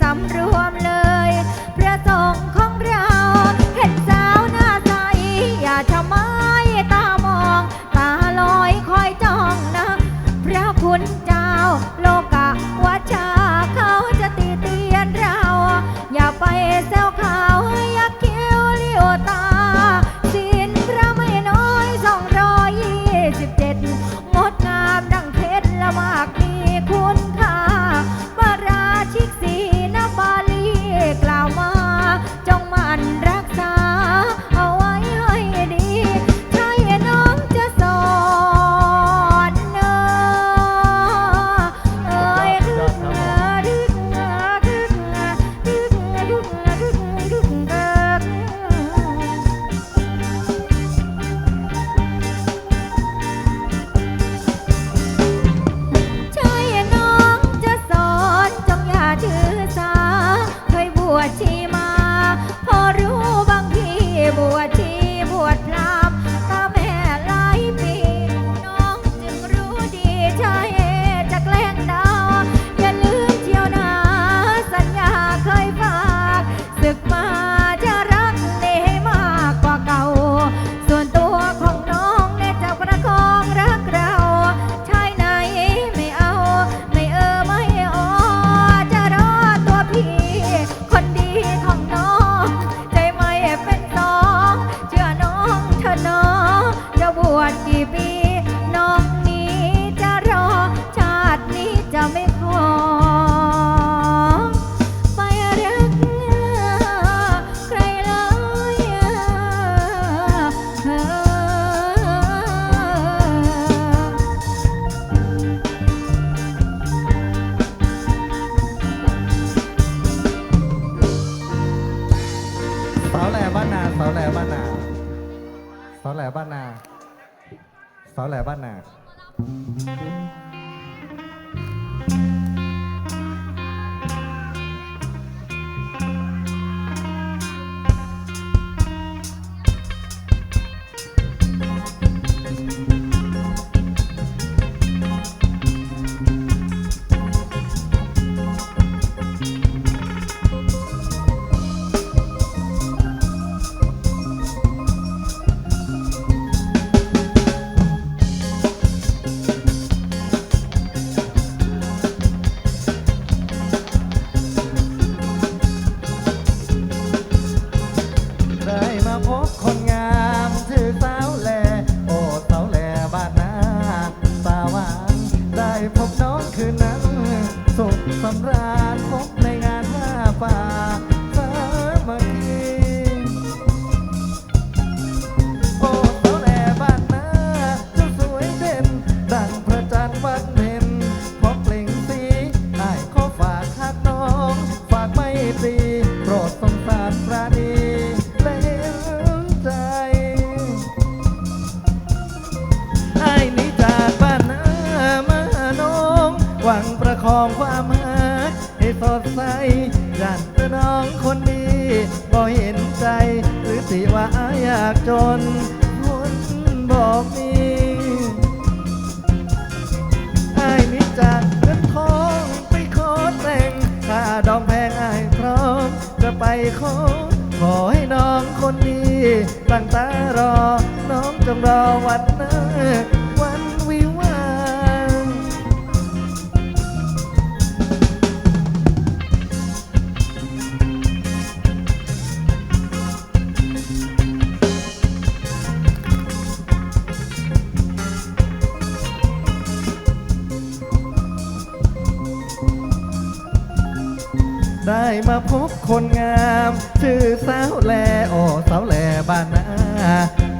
สำรว for a day. กี่ปี น้องนี้จะรอ ชาตินี้จะไม่ขอ ไปรักใครแล้วเสาวแหล่บ้านนาสาวแหล่บ้านนาสาวแหล่บ้านนา ฟ้าแลบ้านนา ของความหักให้สดใสอยากนน้องคนดีบ่เห็นใจ หรือสิว่าอยากจนคนบอกมีไอ้มิจากเงินทองไปขอแต่งค่าดองแพงไอ้พร้อม จะไปขอขอให้น้องคนดีตั้งตารอ น้องจงรอวันนั้น ได้มาพบคนงาม ชื่อสาวแลโอสาวแลบ้านนา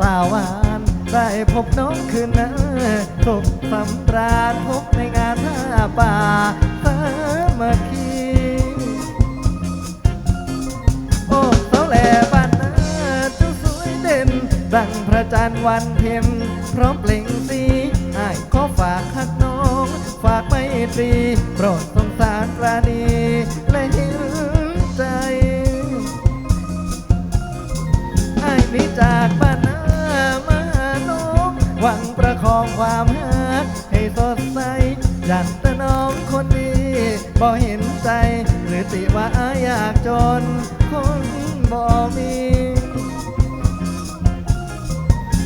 ตาวานได้พบน้องคืนนั้นสบสำราญพบในงานหน้าป่าสามัคคีโอสาวแลบ้านนาเจ้าสวยเด่น ดังพระจันทร์วันเพ็ญพร้อมเปล่งสีไอ้ขอฝากคัดน้อง ฝากไม่ตรีโปรดสงสารราดีและหิว หวังประคองความฮักให้สดใสอยากแต่น้องคนดีบ่เห็นใจ หรือติว่าอยากจน คนบ่มี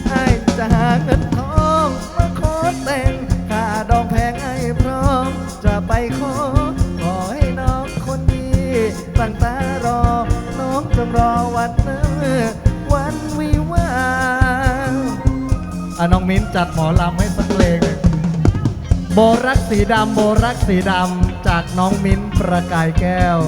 ไอ้จะหาเงินทองมาขอแต่งค่าดองแพงไอ้พร้อม จะไปขอ ขอให้น้องคนดีตั้งตา น้องมิ้นจัดหมอลำให้สักเพลงหนึ่งโบรักสีดำโบรักสีดำจากน้องมิ้นประกายแก้ว